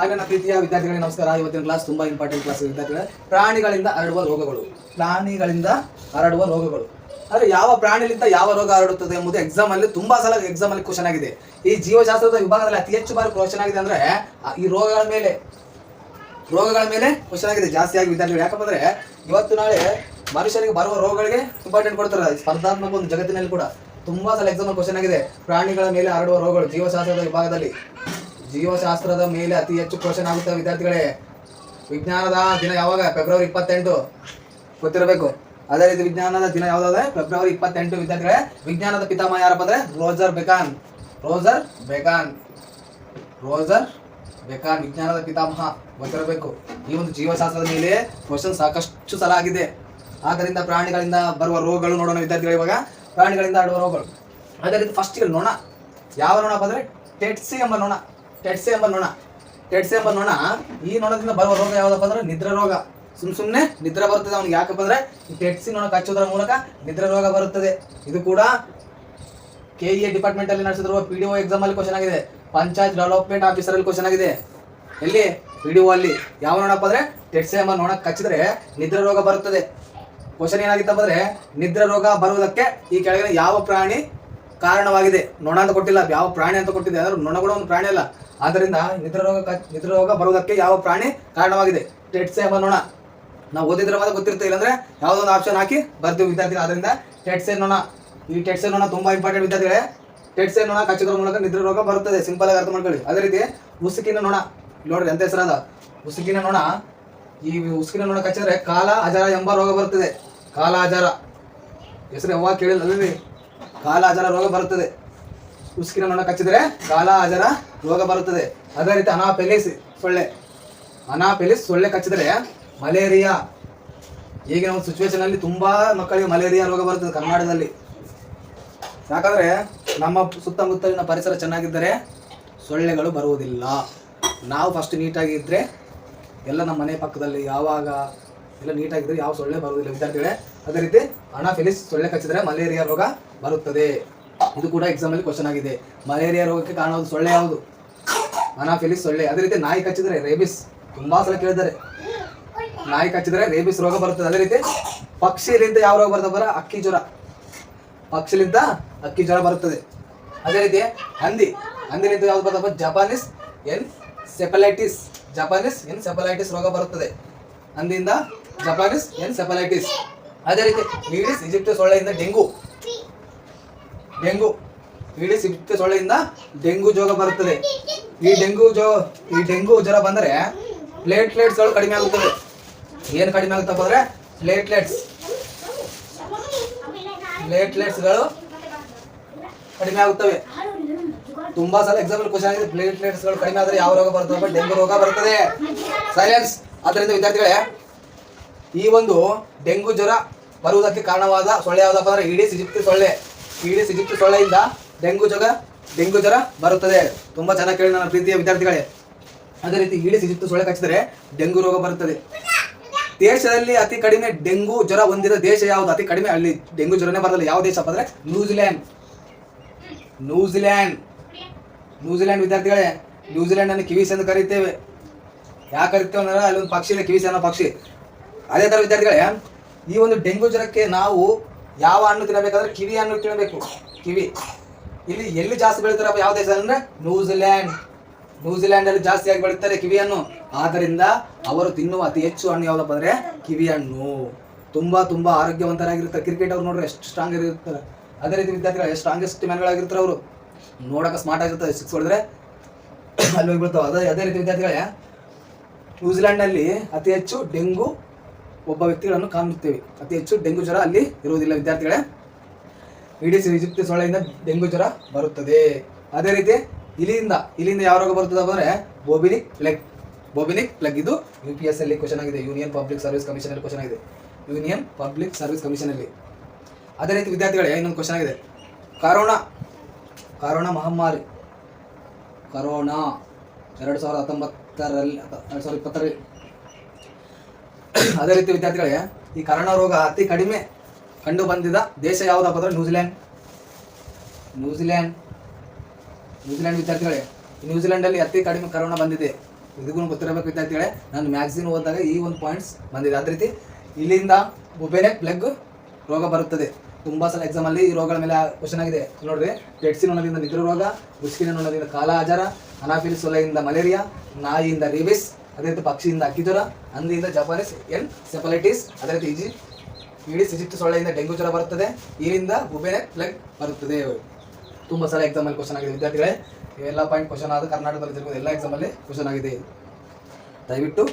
ಹಾಗೆ ನನ್ನ ಪ್ರೀತಿಯ ವಿದ್ಯಾರ್ಥಿಗಳಿಗೆ ನಮಸ್ಕಾರ. ಇವತ್ತಿನ ಕ್ಲಾಸ್ ತುಂಬಾ ಇಂಪಾರ್ಟೆಂಟ್ ಕ್ಲಾಸ್ ವಿದ್ಯಾರ್ಥಿಗಳೇ. ಪ್ರಾಣಿಗಳಿಂದ ಹರಡುವ ರೋಗಗಳು. ಪ್ರಾಣಿಗಳಿಂದ ಹರಡುವ ರೋಗಗಳು. ಅಂದ್ರೆ ಯಾವ ಪ್ರಾಣಿಲಿಂದ ಯಾವ ರೋಗ ಹರಡುತ್ತದೆ ಎಂಬುದು ಎಕ್ಸಾಮ್ ಅಲ್ಲಿ ತುಂಬಾ ಸಲ ಎಕ್ಸಾಮ್ ಅಲ್ಲಿ ಕ್ವಶನ್ ಆಗಿದೆ. ಈ ಜೀವಶಾಸ್ತ್ರದ ವಿಭಾಗದಲ್ಲಿ ಅತಿ ಹೆಚ್ಚು ಬಾರಿ ಕ್ವಶನ್ ಆಗಿದೆ ಅಂದ್ರೆ ಈ ರೋಗಗಳ ಮೇಲೆ. ರೋಗಗಳ ಮೇಲೆ ಕ್ವಶನ್ ಆಗಿದೆ ಜಾಸ್ತಿಯಾಗಿ ವಿದ್ಯಾರ್ಥಿಗಳು. ಯಾಕಪ್ಪ ಅಂದ್ರೆ ಇವತ್ತು ನಾಳೆ ಮನುಷ್ಯರಿಗೆ ಬರುವ ರೋಗಗಳಿಗೆ ಇಂಪಾರ್ಟೆಂಟ್ ಕೊಡ್ತಾರೆ. ಸ್ಪರ್ಧಾತ್ಮಕ ಒಂದು ಜಗತ್ತಿನಲ್ಲಿ ಕೂಡ ತುಂಬಾ ಸಲ ಎಕ್ಸಾಮ್ ಕ್ವಶನ್ ಆಗಿದೆ. ಪ್ರಾಣಿಗಳ ಮೇಲೆ ಹರಡುವ ರೋಗಗಳು ಜೀವಶಾಸ್ತ್ರದ ವಿಭಾಗದಲ್ಲಿ. ಜೀವಶಾಸ್ತ್ರದ ಮೇಲೆ ಅತಿ ಹೆಚ್ಚು ಕ್ವಶನ್ ಆಗುತ್ತವೆ ವಿದ್ಯಾರ್ಥಿಗಳೇ? ವಿಜ್ಞಾನದ ದಿನ ಯಾವಾಗ? ಫೆಬ್ರವರಿ ಇಪ್ಪತ್ತೆಂಟು. ಗೊತ್ತಿರಬೇಕು. ಅದೇ ರೀತಿ ವಿಜ್ಞಾನದ ದಿನ ಯಾವ್ದಾದ್ರೆ? ಫೆಬ್ರವರಿ ಇಪ್ಪತ್ತೆಂಟು ವಿದ್ಯಾರ್ಥಿಗಳೇ. ವಿಜ್ಞಾನದ ಪಿತಾಮಹ ಯಾರಪ್ಪ ಅಂದ್ರೆ Roger Bacon. Roger Bacon. Roger Bacon, ವಿಜ್ಞಾನದ ಪಿತಾಮಹ. ಗೊತ್ತಿರಬೇಕು. ಈ ಒಂದು ಜೀವಶಾಸ್ತ್ರದ ಮೇಲೆ ಕ್ವಶನ್ ಸಾಕಷ್ಟು ಸಲ ಆಗಿದೆ. ಆದ್ದರಿಂದ ಪ್ರಾಣಿಗಳಿಂದ ಬರುವ ರೋಗಗಳು ನೋಡೋಣ ವಿದ್ಯಾರ್ಥಿಗಳು ಇವಾಗ. ಪ್ರಾಣಿಗಳಿಂದ ಆಡುವ ರೋಗಗಳು. ಅದೇ ರೀತಿ ಫಸ್ಟ್ ನೊಣ ಯಾವ ನೊಣಪ್ಪ ಅಂದ್ರೆ ಟೆಟ್ಸಿ ಎಂಬ ನೊಣ ಟೆಟ್ಸಿ ಎಂಬ ನೊಣ ಟೆಡ್ಸೆ ಎಂಬ ನೊಣ ಈ ನೊಣದಿಂದ ಬರುವ ರೋಗ ಯಾವ್ದಪ್ಪ ಅಂದ್ರೆ ನಿದ್ರೆ ರೋಗ. ಸುಮ್ ಸುಮ್ನೆ ನಿದ್ರೆ ಬರುತ್ತದೆ ಅವ್ನಿಗೆ. ಯಾಕಪ್ಪ ಅಂದ್ರೆ ಈ ಟೆಟ್ಸಿ ನೊಣ ಕಚ್ಚೋದ್ರ ಮೂಲಕ ನಿದ್ರೆ ರೋಗ ಬರುತ್ತದೆ. ಇದು ಕೂಡ ಕೆ ಇ ಡಿಪಾರ್ಟ್ಮೆಂಟ್ ಅಲ್ಲಿ ನಡೆಸಿರುವ ಪಿ ಡಿ ಒ ಎಕ್ಸಾಮ್ ಅಲ್ಲಿ ಕ್ವಶನ್ ಆಗಿದೆ. ಪಂಚಾಯತ್ ಡೆವಲಪ್ಮೆಂಟ್ ಆಫೀಸರ್ ಅಲ್ಲಿ ಕ್ವಶನ್ ಆಗಿದೆ. ಎಲ್ಲಿ? ಪಿ ಡಿ ಒ ಅಲ್ಲಿ. ಯಾವ ನೋಡಪ್ಪ ಅಂದ್ರೆ ಟೆಟ್ಸೆ ಎಂಬ ನೊಣ ಕಚ್ಚಿದ್ರೆ ನಿದ್ರೆ ರೋಗ ಬರುತ್ತದೆ. ಕ್ವಶನ್ ಏನಾಗಿತ್ತಪ್ಪ ಅಂದ್ರೆ ನಿದ್ರೆ ರೋಗ ಬರುವುದಕ್ಕೆ ಈ ಕೆಳಗಿನ ಯಾವ ಪ್ರಾಣಿ ಕಾರಣವಾಗಿದೆ? ನೊಣ ಅಂತ ಕೊಟ್ಟಿಲ್ಲ. ಯಾವ ಪ್ರಾಣಿ ಅಂತ ಕೊಟ್ಟಿದೆ? ಅಂದ್ರೆ ನೊಣ ಒಂದು ಪ್ರಾಣಿ ಅಲ್ಲ. ಆದ್ದರಿಂದ ನಿದ್ರ ರೋಗ ಬರುವುದಕ್ಕೆ ಯಾವ ಪ್ರಾಣಿ ಕಾರಣವಾಗಿದೆ? ಟೆಟ್ಸೆ ಎಂಬ ನೊಣ ನಾವು ಓದಿದ್ರೆ ಮಾತ್ರ ಗೊತ್ತಿರುತ್ತೆ, ಇಲ್ಲಾಂದ್ರೆ ಯಾವುದೋ ಒಂದು ಆಪ್ಷನ್ ಹಾಕಿ ಬರ್ತೀವಿ ವಿದ್ಯಾರ್ಥಿಗಳು. ಅದರಿಂದ ಟೆಟ್ಸೆ ನೋಣ ಈ ಟೆಟ್ಸೆ ನೋಣ ತುಂಬಾ ಇಂಪಾರ್ಟೆಂಟ್ ವಿದ್ಯಾರ್ಥಿಗಳೇ. ಟೆಟ್ಸೆ ನೋಣ ಕಚ್ಚಿದ್ರ ಮೂಲಕ ನಿದ್ರ ರೋಗ ಬರುತ್ತದೆ. ಸಿಂಪಲ್ ಆಗಿ ಅರ್ಥ ಮಾಡ್ಕೊಳ್ಳಿ. ಅದೇ ರೀತಿ ಉಸುಕಿನ ನೋಣ ನೋಡ್ರಿ, ಎಂತ ಹೆಸರಾದ ಉಸುಕಿನ ನೋಣ ಈ ಉಸುಕಿನ ನೋಣ ಕಚ್ಚಿದ್ರೆ ಕಾಲ ಅಜಾರ ಎಂಬ ರೋಗ ಬರುತ್ತದೆ. ಕಾಲ ಅಜಾರ ಹೆಸರು ಯಾವಾಗ ಕೇಳಿಲ್ಲ ಅಲ್ರಿ? ಕಾಲ ಅಜಾರ ರೋಗ ಬರುತ್ತದೆ. ಉಸುಕಿನ ನೊಣ ಕಚ್ಚಿದ್ರೆ ಕಾಲ ಅಜರ ರೋಗ ಬರುತ್ತದೆ. ಅದೇ ರೀತಿ ಅನಾಪೆಲಿಸ್ ಸೊಳ್ಳೆ. ಅನಾಪೆಲಿಸ್ ಸೊಳ್ಳೆ ಕಚ್ಚಿದ್ರೆ ಮಲೇರಿಯಾ. ಈಗಿನ ಒಂದು ಸಿಚುವೇಶನ್ ಅಲ್ಲಿ ತುಂಬಾ ಮಕ್ಕಳಿಗೆ ಮಲೇರಿಯಾ ರೋಗ ಬರುತ್ತದೆ ಕರ್ನಾಟಕದಲ್ಲಿ. ಯಾಕಂದ್ರೆ ನಮ್ಮ ಸುತ್ತಮುತ್ತಲಿನ ಪರಿಸರ ಚೆನ್ನಾಗಿದ್ದರೆ ಸೊಳ್ಳೆಗಳು ಬರುವುದಿಲ್ಲ. ನಾವು ಫಸ್ಟ್ ನೀಟಾಗಿ ಇದ್ರೆ ಎಲ್ಲ ನಮ್ಮ ಮನೆ ಪಕ್ಕದಲ್ಲಿ ಯಾವಾಗ ಎಲ್ಲ ನೀಟಾಗಿದ್ರೆ ಯಾವ ಸೊಳ್ಳೆ ಬರುವುದಿಲ್ಲ. ವಿದ್ಯಾರ್ಥಿಗಳೇ, ಅದೇ ರೀತಿ ಅನಾಫಿಲಿಸ್ ಸೊಳ್ಳೆ ಕಚ್ಚಿದ್ರೆ ಮಲೇರಿಯಾ ರೋಗ ಬರುತ್ತದೆ. ಇದು ಕೂಡ ಎಕ್ಸಾಮ್ ಅಲ್ಲಿ ಕ್ವಶನ್ ಆಗಿದೆ. ಮಲೇರಿಯಾ ರೋಗಕ್ಕೆ ಕಾರಣ ಸೊಳ್ಳೆ ಯಾವುದು? ಅನಾಫಿಲಿಸ್ ಸೊಳ್ಳೆ. ಅದೇ ರೀತಿ ನಾಯಿ ಕಚ್ಚಿದ್ರೆ ರೇಬಿಸ್. ತುಂಬಾ ಸಲ ಕೇಳಿದ್ದಾರೆ. ನಾಯಿ ಕಚ್ಚಿದ್ರೆ ರೇಬಿಸ್ ರೋಗ ಬರುತ್ತದೆ. ಅದೇ ರೀತಿ ಪಕ್ಷಿಲಿಂದ ಯಾವ ರೋಗ ಬರ್ತದೆ ಬರ? ಅಕ್ಕಿ ಜ್ವರ. ಪಕ್ಷಿಲಿಂದ ಅಕ್ಕಿ ಜ್ವರ ಬರುತ್ತದೆ. ಅದೇ ರೀತಿ ಹಂದಿ. ಹಂದಿಲಿಂದ ಯಾವ್ದು ಬರ್ತಪ್ಪ Japanese encephalitis Japanese encephalitis ರೋಗ ಬರುತ್ತದೆ. ಹಂದಿಯಿಂದ ಜಪಾನೀಸ್ ಎನ್ ಸೆಪಲೈಟಿಸ್ ಅದೇ ರೀತಿ ಈಜಿಪ್ಟ್ ಸೊಳ್ಳೆಯಿಂದ ಡೆಂಗು. ಡೆಂಗು. ಇಡೀ ಈಜಿಪ್ಟ್ ಸೊಳ್ಳೆಯಿಂದ ಡೆಂಗು ಜ್ವರ ಬರುತ್ತದೆ. ಈ ಡೆಂಗು ಜೋ ಈ ಡೆಂಗು ಜ್ವರ ಬಂದರೆ ಪ್ಲೇಟ್ಲೆಟ್ಸ್ಗಳು ಕಡಿಮೆ ಆಗುತ್ತದೆ ಏನು ಕಡಿಮೆ ಆಗುತ್ತಪ್ಪ ಅಂದರೆ ಪ್ಲೇಟ್ಲೆಟ್ಸ್ ಪ್ಲೇಟ್ಲೆಟ್ಸ್ಗಳು ಕಡಿಮೆ ಆಗುತ್ತವೆ. ತುಂಬಾ ಸಲ ಎಕ್ಸಾಂಪಲ್ ಕ್ವಶನ್ ಆಗಿದೆ. ಪ್ಲೇಟ್ಲೆಟ್ಸ್ಗಳು ಕಡಿಮೆ ಆದರೆ ಯಾವ ರೋಗ ಬರ್ತದೆ ಡೆಂಗು ರೋಗ ಬರುತ್ತದೆ. ಸೈಲೆನ್ಸ್ ಅದರಿಂದ ವಿದ್ಯಾರ್ಥಿಗಳೇ, ಈ ಒಂದು ಡೆಂಗು ಜ್ವರ ಬರುವುದಕ್ಕೆ ಕಾರಣವಾದ ಸೊಳ್ಳೆ ಯಾವುದಪ್ಪ ಅಂದ್ರೆ ಇಡೀ ಸಿಜಿಪ್ತಿ ಸೊಳ್ಳೆ. ಈಡಿಸ್ ಸೊಳ್ಳೆ ಸೊಳ್ಳೆಯಿಂದ ಡೆಂಗು ಜ್ವರ ಡೆಂಗು ಜ್ವರ ಬರುತ್ತದೆ. ತುಂಬಾ ಚೆನ್ನಾಗಿ ಕೇಳಿ ನನ್ನ ಪ್ರೀತಿಯ ವಿದ್ಯಾರ್ಥಿಗಳೇ. ಅದೇ ರೀತಿ ಈಡಿಸ್ ಈಜಿಪ್ಟ್ ಸೊಳ್ಳೆ ಕಚ್ಚಿದರೆ ಡೆಂಗು ರೋಗ ಬರುತ್ತದೆ. ದೇಶದಲ್ಲಿ ಅತಿ ಕಡಿಮೆ ಡೆಂಗು ಜ್ವರ ಹೊಂದಿದ ದೇಶ ಯಾವುದು? ಅತಿ ಕಡಿಮೆ ಅಲ್ಲಿ ಡೆಂಗು ಜ್ವರನೇ ಬರಲ್ಲ ಯಾವ ದೇಶ ಅಂದ್ರೆ New Zealand New Zealand New Zealand ವಿದ್ಯಾರ್ಥಿಗಳೇ ನ್ಯೂಜಿಲ್ಯಾಂಡ್ ಅನ್ನು ಕಿವಿಸ್ ಎಂದು ಕರೀತೇವೆ. ಯಾಕೆ ಕರಿತೇವೆ ಅಂದ್ರೆ ಅಲ್ಲಿ ಒಂದು ಪಕ್ಷಿ ಇದೆ, ಕಿವಿಸ್ ಅನ್ನೋ ಪಕ್ಷಿ. ಅದೇ ತರ ವಿದ್ಯಾರ್ಥಿಗಳೇ, ಈ ಒಂದು ಡೆಂಗು ಜ್ವರಕ್ಕೆ ನಾವು ಯಾವ ಹಣ್ಣು ತಿನ್ನಬೇಕಾದ್ರೆ ಕಿವಿ ಹಣ್ಣು ತಿನ್ನಬೇಕು. ಕಿವಿ. ಇಲ್ಲಿ ಎಲ್ಲಿ ಜಾಸ್ತಿ ಬೆಳೀತಾರಪ್ಪ ಯಾವ ದೇಶ ಅಂದ್ರೆ ನ್ಯೂಜಿಲ್ಯಾಂಡ್. ನ್ಯೂಜಿಲ್ಯಾಂಡ್ ಅಲ್ಲಿ ಜಾಸ್ತಿಯಾಗಿ ಬೆಳೀತಾರೆ ಕಿವಿ ಹಣ್ಣು. ಆದ್ದರಿಂದ ಅವರು ತಿನ್ನುವ ಅತಿ ಹೆಚ್ಚು ಹಣ್ಣು ಯಾವ್ದಪ್ಪ ಅಂದ್ರೆ ಕಿವಿ ಹಣ್ಣು. ತುಂಬಾ ತುಂಬಾ ಆರೋಗ್ಯವಂತರಾಗಿರ್ತಾರೆ. ಕ್ರಿಕೆಟ್ ಅವ್ರು ನೋಡ್ರೆ ಎಷ್ಟು ಸ್ಟ್ರಾಂಗ್ ಇರ್ತಾರೆ ಅದೇ ರೀತಿ ವಿದ್ಯಾರ್ಥಿಗಳು ಸ್ಟ್ರಾಂಗೆಸ್ಟ್ ಮ್ಯಾನ್ಗಳಾಗಿರ್ತಾರೆ ಅವರು. ನೋಡಕ್ಕೆ ಸ್ಮಾರ್ಟ್ ಆಗಿರ್ತಾರೆ. ಸಿಕ್ಸ್ ಹೊಡೆದ್ರೆ ಅಲ್ಲಿ ಹೋಗಿ ಬೀಳ್ತಾವೆ ಅದೇ ಅದೇ ರೀತಿ ವಿದ್ಯಾರ್ಥಿಗಳೇ, ನ್ಯೂಜಿಲ್ಯಾಂಡ್ನಲ್ಲಿ ಅತಿ ಹೆಚ್ಚು ಡೆಂಗು ಒಬ್ಬ ವ್ಯಕ್ತಿಗಳನ್ನು ಕಾಣುತ್ತೇವೆ. ಅತಿ ಹೆಚ್ಚು ಡೆಂಗು ಜ್ವರ ಅಲ್ಲಿ ಇರುವುದಿಲ್ಲ, ವಿದ್ಯಾರ್ಥಿಗಳೇ. ಇಡೀ ಈಜಿಪ್ತಿ ಸೊಳ್ಳೆಯಿಂದ ಡೆಂಗು ಜ್ವರ ಬರುತ್ತದೆ. ಅದೇ ರೀತಿ ಇಲ್ಲಿಂದ ಇಲ್ಲಿಂದ ಯಾವ ರೋಗ ಬರುತ್ತದೆ ಅಂದರೆ ಬೋಬಿನಿಕ್ ಪ್ಲೆಗ್ ಬೋಬಿನಿಕ್ ಪ್ಲೆಗ್ ಇದು ಯು ಪಿ ಎಸ್ ಅಲ್ಲಿ ಕ್ವಶನ್ ಆಗಿದೆ. ಯೂನಿಯನ್ ಪಬ್ಲಿಕ್ ಸರ್ವಿಸ್ ಕಮಿಷನ್ ಅಲ್ಲಿ ಕ್ವಶನ್ ಆಗಿದೆ. ಯೂನಿಯನ್ ಪಬ್ಲಿಕ್ ಸರ್ವಿಸ್ ಕಮಿಷನ್ ಅಲ್ಲಿ. ಅದೇ ರೀತಿ ವಿದ್ಯಾರ್ಥಿಗಳೇ, ಇನ್ನೊಂದು ಕ್ವಶನ್ ಆಗಿದೆ. ಕರೋನಾ ಕರೋನಾ ಮಹಾಮಾರಿ. ಕರೋನಾ, ಎರಡು ಸಾವಿರದ ಹತ್ತೊಂಬತ್ತರಲ್ಲಿ, ಎರಡು ಸಾವಿರದ ಇಪ್ಪತ್ತರಲ್ಲಿ ಅದೇ ರೀತಿ ವಿದ್ಯಾರ್ಥಿಗಳೇ, ಈ ಕರೋನಾ ರೋಗ ಅತಿ ಕಡಿಮೆ ಕಂಡು ಬಂದಿದ ದೇಶ ಯಾವುದಪ್ಪ ಅಂದ್ರೆ New Zealand New Zealand New Zealand ವಿದ್ಯಾರ್ಥಿಗಳೇ ನ್ಯೂಜಿಲೆಂಡ್ ಅಲ್ಲಿ ಅತಿ ಕಡಿಮೆ ಕರೋನಾ ಬಂದಿದೆ. ಇದಕ್ಕೂ ಗೊತ್ತಿರಬೇಕು ವಿದ್ಯಾರ್ಥಿಗಳೇ, ನಾನು ಮ್ಯಾಗ್ಝಿನ್ ಓದಿದಾಗ ಈ ಒಂದು ಪಾಯಿಂಟ್ಸ್ ಬಂದಿದೆ. ಅದೇ ರೀತಿ ಇಲ್ಲಿಂದ ಬುಬೆನೆ ಪ್ಲಗ್ ರೋಗ ಬರುತ್ತದೆ. ತುಂಬ ಸಲ ಎಕ್ಸಾಮ್ ಅಲ್ಲಿ ಈ ರೋಗಗಳ ಮೇಲೆ ಕ್ವಶನ್ ಆಗಿದೆ. ನೋಡ್ರಿ ಟೆಟ್ಸಿನ ನೊಣದಿಂದ ನಿದ್ರ ರೋಗ ಉಸ್ಕಿನ ನೊಣದಿಂದ ಕಾಲ ಆಜಾರ ಅನಾಫಿಲಿಸ್ ಸೊಲೆಯಿಂದ ಮಲೇರಿಯಾ ನಾಯಿಯಿಂದ ರೇಬಿಸ್ ಅದೇ ರೀತಿ ಪಕ್ಷಿಯಿಂದ ಅಕ್ಕಿಜ್ವರ, ಹಂದಿಯಿಂದ ಜಪಾನೀಸ್, ಎನ್ ಸೆಪಲೈಟಿಸ್ ಅದೇ ರೀತಿ ಇಜಿ ಈಡಿಸ್ ಈಜಿಪ್ಟ್ ಸೊಳ್ಳೆಯಿಂದ ಡೆಂಗು ಜ್ವರ ಬರುತ್ತದೆ. ಇದರಿಂದ ಬುಬೆನೆ ಪ್ಲಗ್ ಬರುತ್ತದೆ. ತುಂಬ ಸಲ ಎಕ್ಸಾಮಲ್ಲಿ ಕ್ವಶನ್ ಆಗಿದೆ. ವಿದ್ಯಾರ್ಥಿಗಳೇ, ಎಲ್ಲ ಪಾಯಿಂಟ್ ಕ್ವಶನ್ ಆದ ಕರ್ನಾಟಕದಲ್ಲಿ ತಿರ್ಬೋದು ಎಲ್ಲ ಎಕ್ಸಾಮ್ ಅಲ್ಲಿ ಕ್ವಶನ್ ಆಗಿದೆ. ದಯವಿಟ್ಟು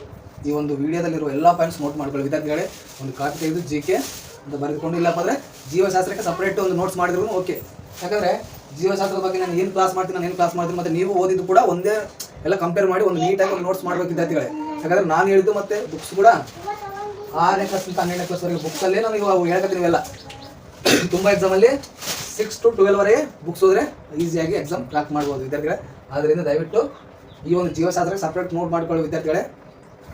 ಈ ಒಂದು ವಿಡಿಯೋದಲ್ಲಿರುವ ಎಲ್ಲ ಪಾಯಿಂಟ್ಸ್ ನೋಟ್ ಮಾಡ್ಕೊಳ್ಳಿ. ವಿದ್ಯಾರ್ಥಿಗಳೇ, ಒಂದು ಕಾಪಿ ತೆಗೆದು ಜಿ ಕೆ ಅಂತ ಬರೆದುಕೊಂಡು, ಇಲ್ಲಪ್ಪ ಅಂದರೆ ಜೀವಶಾಸ್ತ್ರಕ್ಕೆ ಸಪ್ರೇಟ್ ಒಂದು ನೋಟ್ಸ್ ಮಾಡಿದ್ರು ಓಕೆ ಯಾಕಂದರೆ ಜೀವಶಾಸ್ತ್ರದ ಬಗ್ಗೆ ನಾನು ಏನು ಕ್ಲಾಸ್ ಮಾಡ್ತೀನಿ, ನಾನು ಏನು ಕ್ಲಾಸ್ ಮಾಡ್ತೀನಿ, ಮತ್ತು ನೀವು ಓದಿದ್ದು ಕೂಡ ಒಂದೇ ಎಲ್ಲ ಕಂಪೇರ್ ಮಾಡಿ ಒಂದು ನೀಟಾಗಿ ಒಂದು ನೋಟ್ಸ್ ಮಾಡ್ಬೇಕು ವಿದ್ಯಾರ್ಥಿಗಳೇ. ಯಾಕಂದ್ರೆ ನಾನು ಹೇಳಿದ್ದು ಮತ್ತೆ ಬುಕ್ಸ್ ಕೂಡ ಆರನೇ ಕ್ಲಾಸ್ನಿಂದ ಹನ್ನೆರಡನೇ ಕ್ಲಾಸ್ವರೆಗೆ ಬುಕ್ಸಲ್ಲೇ ನಾನು ಇವಾಗ ಹೇಳ್ಕೊತೀನಿ ಇವೆಲ್ಲ ತುಂಬ ಎಕ್ಸಾಮಲ್ಲಿ ಸಿಕ್ಸ್ ಟು ಟ್ವೆಲ್ವರೆಗೆ ಬುಕ್ಸ್ ಹೋದರೆ ಈಸಿಯಾಗಿ ಎಕ್ಸಾಮ್ ಕ್ರಾಕ್ ಮಾಡ್ಬೋದು ವಿದ್ಯಾರ್ಥಿಗಳೇ. ಆದ್ದರಿಂದ ದಯವಿಟ್ಟು ಈ ಒಂದು ಜೀವಶಾಸ್ತ್ರಕ್ಕೆ ಸಪ್ರೇಟ್ ನೋಟ್ ಮಾಡ್ಕೊಳ್ಳಿ ವಿದ್ಯಾರ್ಥಿಗಳೇ.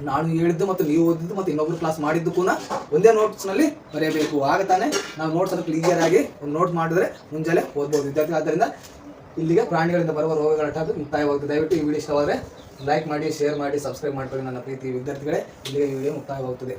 ನಾನು ಹೇಳಿದ್ದು ಮತ್ತು ನೀವು ಓದಿದ್ದು ಮತ್ತು ಇನ್ನೊಬ್ರು ಕ್ಲಾಸ್ ಮಾಡಿದ್ದು ಕೂಡ ಒಂದೇ ನೋಟ್ಸ್ನಲ್ಲಿ ಬರೆಯಬೇಕು. ಆಗ ತಾನೇ ನಾವು ನೋಟ್ಸ್ ಅದಕ್ಕೆ ಕ್ಲಿಯರ್ ಆಗಿ ಒಂದು ನೋಟ್ ಮಾಡಿದ್ರೆ ಮುಂಜಾನೆ ಓದ್ಬೋದು ವಿದ್ಯಾರ್ಥಿ ಆದ್ದರಿಂದ ಇಲ್ಲಿಗೆ ಪ್ರಾಣಿಗಳಿಂದ ಬರುವ ರೋಗಗಳ ಟಾಪಿಕ್ ಮುಕ್ತಾಯವಾಗುತ್ತೆ. ದಯವಿಟ್ಟು ಈ ವಿಡಿಯೋ ಇಷ್ಟವಾದರೆ ಲೈಕ್ ಮಾಡಿ, ಶೇರ್ ಮಾಡಿ, ಸಬ್ಸ್ಕ್ರೈಬ್ ಮಾಡ್ಕೊಳ್ಳಿ ನನ್ನ ಪ್ರೀತಿ ವಿದ್ಯಾರ್ಥಿಗಳೇ. ಇಲ್ಲಿಗೆ ಈ ವಿಡಿಯೋ ಮುಕ್ತಾಯವಾಗುತ್ತದೆ.